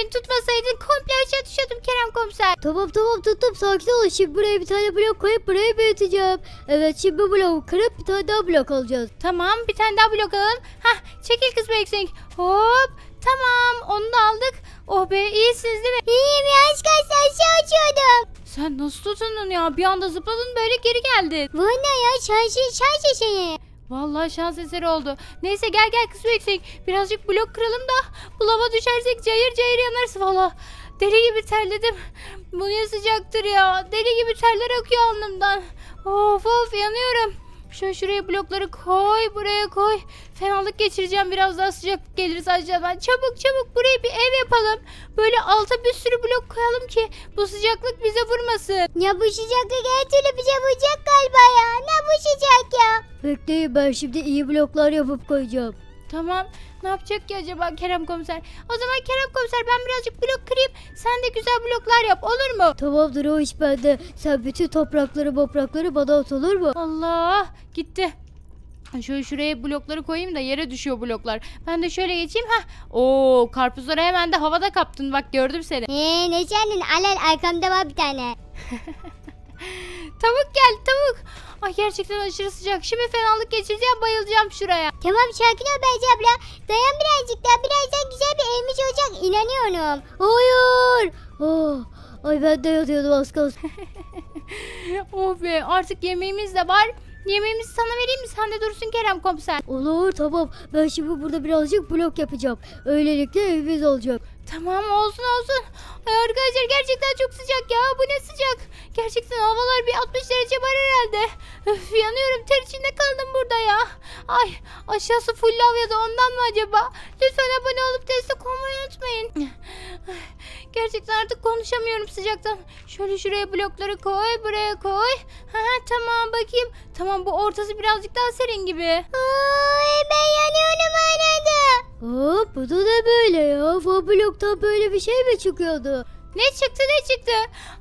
beni tutmasaydın komple aşağı düşüyordum Kerem komiser. Tamam tamam tuttum sakin ol. Şimdi buraya bir tane blok koyup burayı büyüteceğim. Evet şimdi bu bloğu kırıp bir tane daha blok alacağız. Tamam bir tane daha blok alalım. Hah çekil kız Beksink. Hop tamam onu da aldık. Oh be iyisiniz değil mi? İyiyim ya aşk aşağı açıyordum. Sen nasıl tutundun ya? Bir anda zıpladın böyle geri geldin. Bu ne ya şarjı şarjı şeyi. Vallahi şans eseri oldu. Neyse gel gel kız Beksink. Birazcık blok kıralım da bu lava düşersek cayır cayır yanarız valla. Deli gibi terledim. Bu ne sıcaktır ya. Deli gibi terler akıyor alnımdan. Of of yanıyorum. Şöyle şuraya blokları koy buraya koy. Fenalık geçireceğim biraz daha sıcak gelirse aşağıdan. Çabuk çabuk buraya bir ev yapalım. Böyle alta bir sürü blok koyalım ki bu sıcaklık bize vurmasın. Ya bu sıcaklık her türlü bize vuracak galiba ya. Ne bu sıcak ya? Bekleyin ben şimdi iyi bloklar yapıp koyacağım. Tamam. Ne yapacak ki acaba Kerem komiser? O zaman Kerem komiser ben birazcık blok kırayım. Sen de güzel bloklar yap olur mu? Tamamdır o iş bende. Sen bütün toprakları toprakları bana at olur mu? Allah gitti. Şöyle şuraya blokları koyayım da yere düşüyor bloklar. Ben de şöyle geçeyim. ha. Oo karpuzları hemen de havada kaptın. Bak gördüm seni. Eee ne sandın? Al al arkamda var bir tane. Tavuk. Ay gerçekten aşırı sıcak. Şimdi fenalık geçireceğim bayılacağım şuraya. Tamam sakin ol Beyza abla. Dayan birazcık daha birazdan güzel bir evimiz olacak inanıyorum. Hayır. Oh. Ay ben de yatıyordum az kalsın. oh be artık yemeğimiz de var. Yemeğimizi sana vereyim mi? Sen de dursun Kerem komiser. Olur tamam. Ben şimdi burada birazcık blok yapacağım. Öylelikle evimiz olacak. Tamam olsun olsun. Ay arkadaşlar gerçekten çok sıcak ya. Bu ne sıcak. Gerçekten havalar bir 60 derece var herhalde. Öf yanıyorum ter içinde kaldım burada ya. Ay aşağısı full lav ya da ondan mı acaba? Lütfen abone olup destek olmayı unutmayın. Ay, Gerçekten artık konuşamıyorum sıcaktan. Şöyle şuraya blokları koy, buraya koy. Ha tamam bakayım. Tamam bu ortası birazcık daha serin gibi. Ay ben yanıyorum arada. Hop bu da ne böyle ya? Bu bloktan böyle bir şey mi çıkıyordu? Ne çıktı ne çıktı?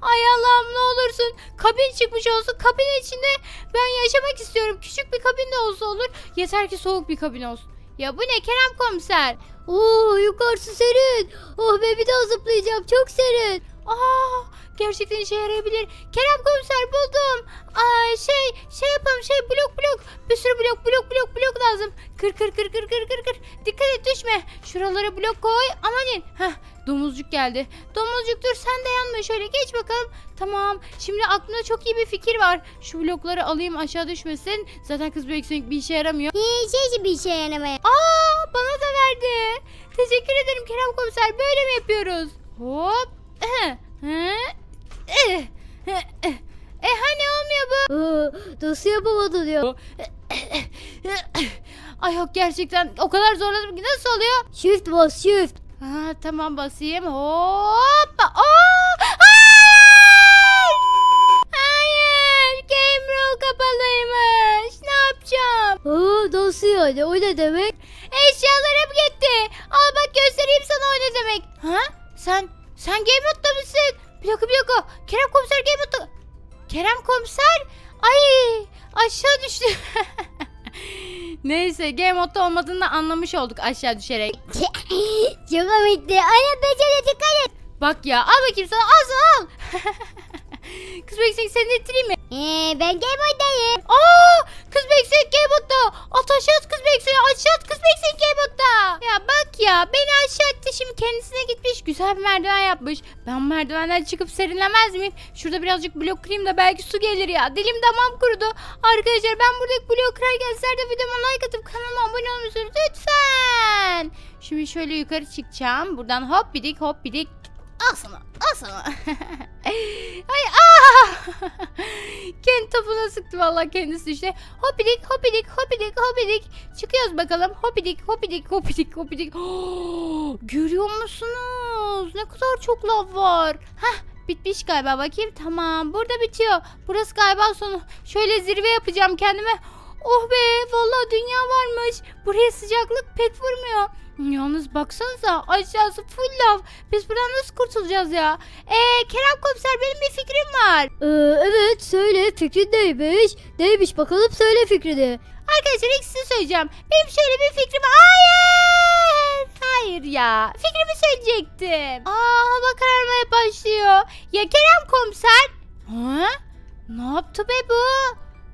Ay Allah'ım ne olursun. Kabin çıkmış olsun. Kabin içinde ben yaşamak istiyorum. Küçük bir kabin de olsa olur. Yeter ki soğuk bir kabin olsun. Ya bu ne Kerem komiser? Oo yukarısı serin. Oh be bir daha zıplayacağım çok serin. Aa, gerçekten işe yarayabilir. Kerem komiser buldum. Ay şey şey yapalım şey blok blok. Bir sürü blok blok blok blok lazım. Kır kır kır kır kır kır kır. Dikkat et düşme. Şuralara blok koy. Amanin. Heh domuzcuk geldi. Domuzcuk dur sen de yanma şöyle geç bakalım. Tamam. Şimdi aklımda çok iyi bir fikir var. Şu blokları alayım aşağı düşmesin. Zaten kız büyük bir işe yaramıyor. Ee, şey bir işe yaramaya. Aa bana da verdi. Teşekkür ederim Kerem komiser. Böyle mi yapıyoruz? Hop. E hani olmuyor bu? Aa, nasıl yapamadın ya? Ay yok gerçekten o kadar zorladım ki nasıl oluyor? Shift bas shift. Ha, tamam basayım. Hoppa. Aa! Hayır! Hayır! Game room kapalıymış. Ne yapacağım? Aa, nasıl yani o ne demek? Eşyalarım gitti. Al bak göstereyim sana o ne demek. Ha? Sen sen modda mısın? Bir dakika bir dakika. Kerem komiser modda. Kerem komiser? Ay aşağı düştü. Neyse game modda olmadığını da anlamış olduk aşağı düşerek. Çok komikti. Anne beceri dikkat et. Bak ya al bakayım sana al sana al. Kız Beksik seni ettireyim mi? Ee, ben game oynayayım. Aa kız Beksik game modda. At aşağı at kız Beksik aşağı at kız Beksik game modda. Ya bak ya beni aşağı attı şimdi kendisine gitmiş güzel bir merdiven yapmış. Ben merdivenden çıkıp serinlemez miyim? Şurada birazcık blok kırayım da belki su gelir ya. Dilim damam kurudu. Arkadaşlar ben buradaki blok kırarken sizler de videoma like atıp kanalıma abone olmuşsunuz lütfen. Şimdi şöyle yukarı çıkacağım. Buradan hop bidik hop bidik. Al sana al sana. Ay aa! Kendi topuna sıktı vallahi kendisi düştü. Hopidik hopidik hopidik hopidik. Çıkıyoruz bakalım. Hopidik hopidik hopidik hopidik. Görüyor musunuz? Ne kadar çok lav var. Hah bitmiş galiba bakayım. Tamam burada bitiyor. Burası galiba sonu. Şöyle zirve yapacağım kendime. Oh be vallahi dünya varmış. Buraya sıcaklık pek vurmuyor. Yalnız baksanıza aşağısı full lav. Biz buradan nasıl kurtulacağız ya? Eee Kerem komiser benim bir fikrim var. Ee, evet söyle fikrin neymiş? Neymiş bakalım söyle fikrini. Arkadaşlar ilk size söyleyeceğim. Benim şöyle bir fikrim var. Hayır. Hayır ya. Fikrimi söyleyecektim. Aa hava kararmaya başlıyor. Ya Kerem komiser? Ha? Ne yaptı be bu?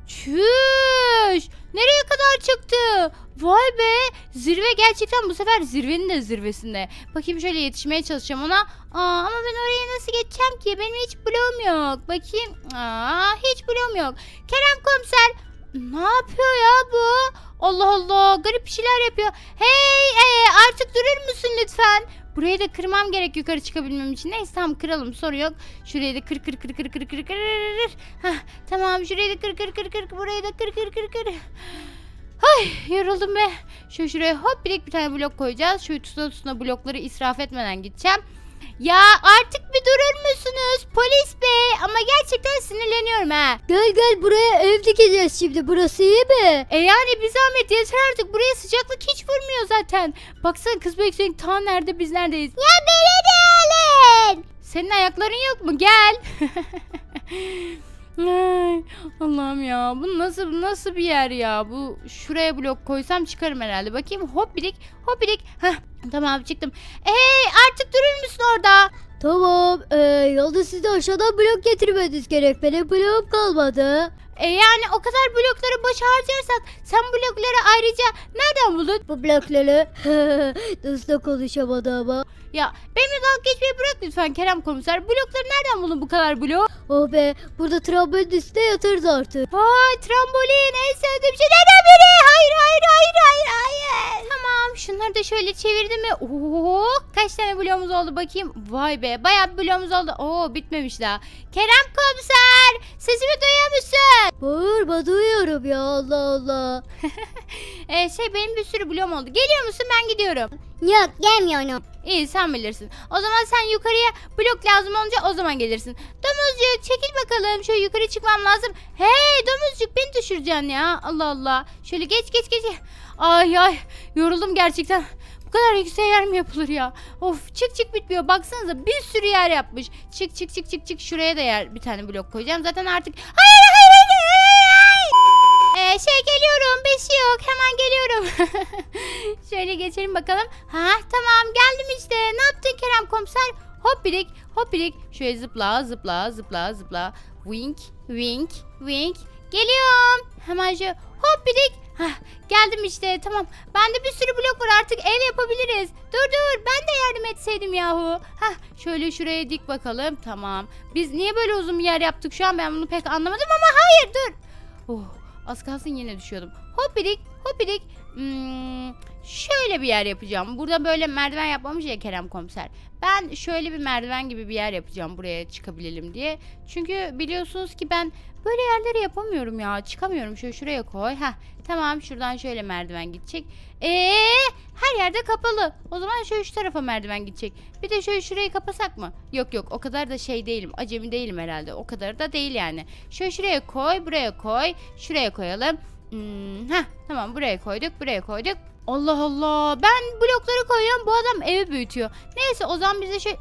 Çüş. Nereye kadar çıktı? Vay be. Zirve gerçekten bu sefer zirvenin de zirvesinde. Bakayım şöyle yetişmeye çalışacağım ona. Aa, ama ben oraya nasıl geçeceğim ki? Benim hiç bloğum yok. Bakayım. Aa, hiç bloğum yok. Kerem komiser. Ne yapıyor ya bu? Allah Allah garip bir şeyler yapıyor. Hey e, artık durur musun lütfen? Burayı da kırmam gerek yukarı çıkabilmem için. Neyse tamam kıralım sorun yok. Şurayı da kır kır kır kır kır kır kır. Hah, tamam şurayı da kır kır kır kır. Burayı da kır kır kır kır. Ay yoruldum be. Şu şuraya hop bir bir tane blok koyacağız. Şu tutuna tutuna blokları israf etmeden gideceğim. Ya artık bir durur musunuz polis bey? Ama gerçekten sinirleniyorum ha. Gel gel buraya ev dikeceğiz şimdi. Burası iyi mi? E yani bir zahmet yeter artık. Buraya sıcaklık hiç vurmuyor zaten. Baksana kız bekleyin ta nerede biz neredeyiz. Ya beni de alın. Senin ayakların yok mu? Gel. Ay, Allah'ım ya. Bu nasıl nasıl bir yer ya? Bu şuraya blok koysam çıkarım herhalde. Bakayım hoppidik hoppidik. Heh, tamam çıktım. Hey artık durur musun orada? Tamam. Ee, yalnız siz de aşağıdan blok getirmeniz gerek. Benim bloğum kalmadı. E yani o kadar blokları boş harcarsak sen blokları ayrıca nereden buldun? Bu blokları nasıl konuşamadı ama. Ya benimle dalga geçmeyi bırak lütfen Kerem komiser. Blokları nereden buldun bu kadar blok? Oh be burada trambolin üstüne yatarız artık. Vay trambolin en sevdiğim şey neden biri? Hayır hayır hayır hayır hayır. Tamam şunları da şöyle çevirdim mi? Oo, kaç tane bloğumuz oldu bakayım. Vay be bayağı bir bloğumuz oldu. Oo bitmemiş daha. Kerem komiser sesimi duyuyor musun? Bağırma duyuyorum ya Allah Allah. Ee, şey benim bir sürü bloğum oldu. Geliyor musun ben gidiyorum. Yok gelmiyorum. İyi sen bilirsin. O zaman sen yukarıya blok lazım olunca o zaman gelirsin. Domuzcuk çekil bakalım. Şöyle yukarı çıkmam lazım. Hey domuzcuk beni düşüreceksin ya. Allah Allah. Şöyle geç geç geç. Ay ay yoruldum gerçekten. Bu kadar yüksek yer mi yapılır ya? Of çık çık bitmiyor. Baksanıza bir sürü yer yapmış. Çık çık çık çık çık. Şuraya da yer bir tane blok koyacağım. Zaten artık... Hayır hayır. Ee, şey geliyorum. Bir şey yok. Hemen geliyorum. Şöyle geçelim bakalım. Ha tamam geldim işte. Ne yaptın Kerem komiser? Hoppidik hoppidik. Şöyle zıpla zıpla zıpla zıpla. Wink wink wink. Geliyorum. Hemen şu hoppidik. Hah geldim işte tamam. Bende bir sürü blok var artık ev yapabiliriz. Dur dur ben de yardım etseydim yahu. Hah şöyle şuraya dik bakalım. Tamam. Biz niye böyle uzun bir yer yaptık şu an ben bunu pek anlamadım ama hayır dur. Oh az kalsın yine düşüyordum. Hoppidik hoppidik. Hmm, şöyle bir yer yapacağım. Burada böyle merdiven yapmamış ya Kerem komiser. Ben şöyle bir merdiven gibi bir yer yapacağım buraya çıkabilelim diye. Çünkü biliyorsunuz ki ben böyle yerleri yapamıyorum ya. Çıkamıyorum. Şöyle şuraya koy. Heh, tamam şuradan şöyle merdiven gidecek. Ee, her yerde kapalı. O zaman şöyle şu tarafa merdiven gidecek. Bir de şöyle şurayı kapasak mı? Yok yok o kadar da şey değilim. Acemi değilim herhalde. O kadar da değil yani. Şöyle şuraya koy, buraya koy. Şuraya koyalım. Hmm, heh, tamam buraya koyduk, buraya koyduk. Allah Allah. Ben blokları koyuyorum. Bu adam evi büyütüyor. Neyse o zaman bize şey...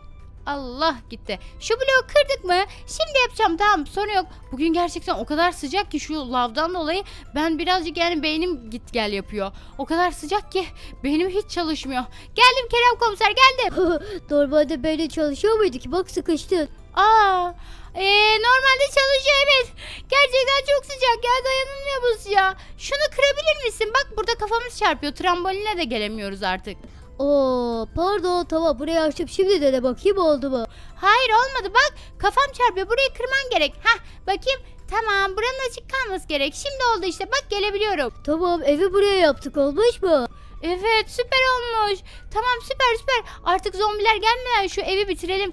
Allah gitti. Şu bloğu kırdık mı? Şimdi yapacağım tamam sorun yok. Bugün gerçekten o kadar sıcak ki şu lavdan dolayı ben birazcık yani beynim git gel yapıyor. O kadar sıcak ki beynim hiç çalışmıyor. Geldim Kerem komiser geldim. Normalde böyle çalışıyor muydu ki? Bak sıkıştın. Aa, ee, normalde çalışıyor evet. Gerçekten çok sıcak ya dayanılmıyor bu sıcağa. Şunu kırabilir misin? Bak burada kafamız çarpıyor. Tramboline de gelemiyoruz artık. Oo pardon tamam burayı açtım. Şimdi de de bakayım oldu mu? Hayır olmadı bak kafam çarpıyor burayı kırman gerek. Hah bakayım tamam buranın açık kalması gerek. Şimdi oldu işte bak gelebiliyorum. Tamam evi buraya yaptık olmuş mu? Evet süper olmuş. Tamam süper süper. Artık zombiler gelmeden şu evi bitirelim.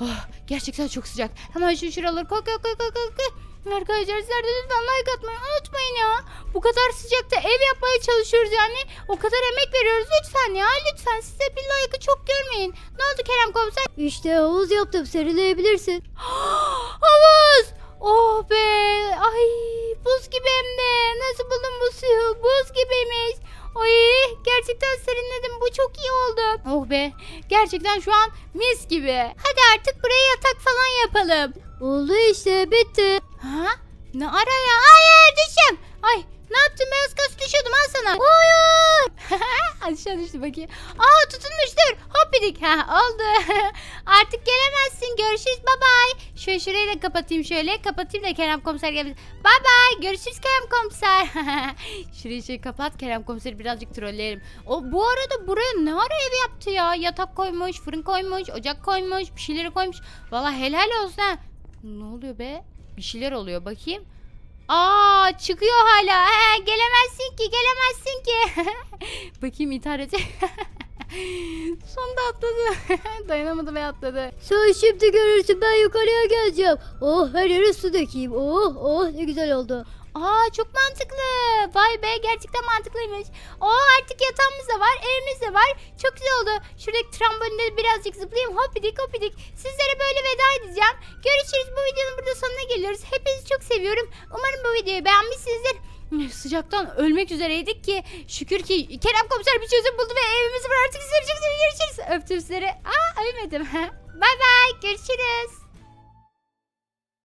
Oh, gerçekten çok sıcak. Hemen şu şuraları koy koy koy koy. koy. Arkadaşlar sizler de lütfen like atmayı unutmayın ya. Bu kadar sıcakta ev yapmaya çalışıyoruz yani. O kadar emek veriyoruz lütfen ya. Lütfen size bir like'ı çok görmeyin. Ne oldu Kerem komiser? İşte havuz yaptım serinleyebilirsin. Havuz. Oh be. Ay buz gibi hem de. Nasıl buldun bu suyu? Buz gibiymiş. Ay gerçekten serinledim. Bu çok iyi oldu. Oh be. Gerçekten şu an mis gibi. Hadi artık buraya yatak falan yapalım. Oldu işte bitti. Ha? Ne ara ya? Hayır düşüm. Ay Ne yaptın beyaz kas düşüyordum al sana. Hayır. Aşağı düştü bakayım. Aa tutunmuştur. Hoppidik. Ha oldu. Artık gelemezsin. Görüşürüz. Bye bye. Şöyle şurayı kapatayım şöyle. Kapatayım da Kerem komiser gelmesin. Bye bye. Görüşürüz Kerem komiser. şurayı şöyle kapat. Kerem komiseri birazcık trolleyelim. O bu arada buraya ne ara ev yaptı ya? Yatak koymuş, fırın koymuş, ocak koymuş, bir şeyleri koymuş. Valla helal olsun ha. Ne oluyor be? Bir şeyler oluyor bakayım. Aa çıkıyor hala. He, gelemezsin ki gelemezsin ki. Bakayım intihar edecek. Sonunda atladı. Dayanamadı ve atladı. Sen şimdi görürsün ben yukarıya geleceğim. Oh her yere su dökeyim. Oh oh ne güzel oldu. Aa çok mantıklı. Vay be gerçekten mantıklıymış. Oo artık yatağımız da var, evimiz de var. Çok güzel oldu. Şuradaki trambolinde birazcık zıplayayım. Hoppidik hoppidik. Sizlere böyle veda edeceğim. Görüşürüz. Bu videonun burada sonuna geliyoruz. Hepinizi çok seviyorum. Umarım bu videoyu beğenmişsinizdir. Sıcaktan ölmek üzereydik ki şükür ki Kerem komiser bir çözüm buldu ve evimizi sizleri çok seviyorum. Görüşürüz. Öptüm sizleri. Aa ölmedim. bay bay görüşürüz.